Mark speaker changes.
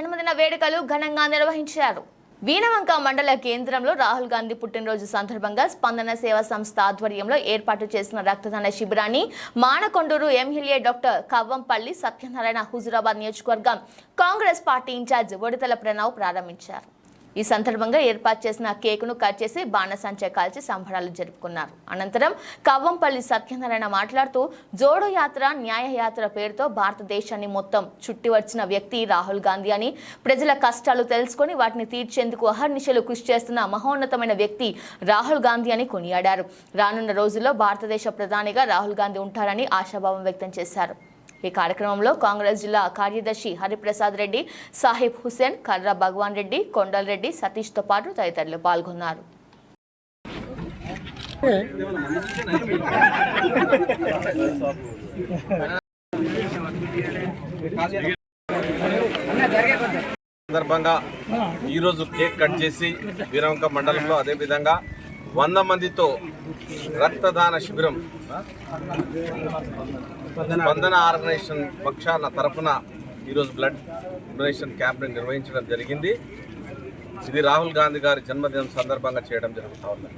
Speaker 1: జన్మదిన వేడుకలు ఘనంగా నిర్వహించారు. వీణవంక మండల కేంద్రంలో రాహుల్ గాంధీ పుట్టినరోజు సందర్భంగా స్పందన సేవా సంస్థ ఆధ్వర్యంలో ఏర్పాటు చేసిన రక్తదాన శిబిరాన్ని మానకొండూరు ఎమ్మెల్యే డాక్టర్ కవ్వంపల్లి సత్యనారాయణ హుజురాబాద్ నియోజకవర్గం కాంగ్రెస్ పార్టీ ఇన్ఛార్జ్ ఒడితల ప్రణవ్ ప్రారంభించారు. ఈ సందర్భంగా ఏర్పాటు చేసిన కేకును కట్ చేసి బాణసంచ కాల్చి సంబరాలు జరుపుకున్నారు. అనంతరం కవ్వంపల్లి సత్యనారాయణ మాట్లాడుతూ జోడో యాత్ర న్యాయ యాత్ర పేరుతో భారతదేశాన్ని మొత్తం చుట్టి వచ్చిన వ్యక్తి రాహుల్ గాంధీ అని ప్రజల కష్టాలు తెలుసుకొని వాటిని తీర్చేందుకు అహర్నిశలు కృషి చేస్తున్న మహోన్నతమైన వ్యక్తి రాహుల్ గాంధీ అని కొనియాడారు. రానున్న రోజుల్లో భారతదేశ ప్రధానిగా రాహుల్ గాంధీ ఉంటారని ఆశాభావం వ్యక్తం చేశారు. ఈ కార్యక్రమంలో కాంగ్రెస్ జిల్లా కార్యదర్శి హరిప్రసాద్ రెడ్డి సాహిబ్ హుసేన్ కర్ర భగవాన్ రెడ్డి కొండల్ రెడ్డి సతీష్తో పాటు తదితరులు పాల్గొన్నారు.
Speaker 2: సందర్భంగా ఈరోజు కేక్ కట్ చేసి వీరవంక మండలంలో అదేవిధంగా వంద మందితో రక్తదాన శిబిరం స్పందన ఆర్గనైజేషన్ పక్షాన తరఫున ఈరోజు బ్లడ్ డొనేషన్ క్యాంప్ నిర్వహించడం జరిగింది. ఇది రాహుల్ గాంధీ గారి జన్మదినం సందర్భంగా చేయడం జరుగుతూ ఉంది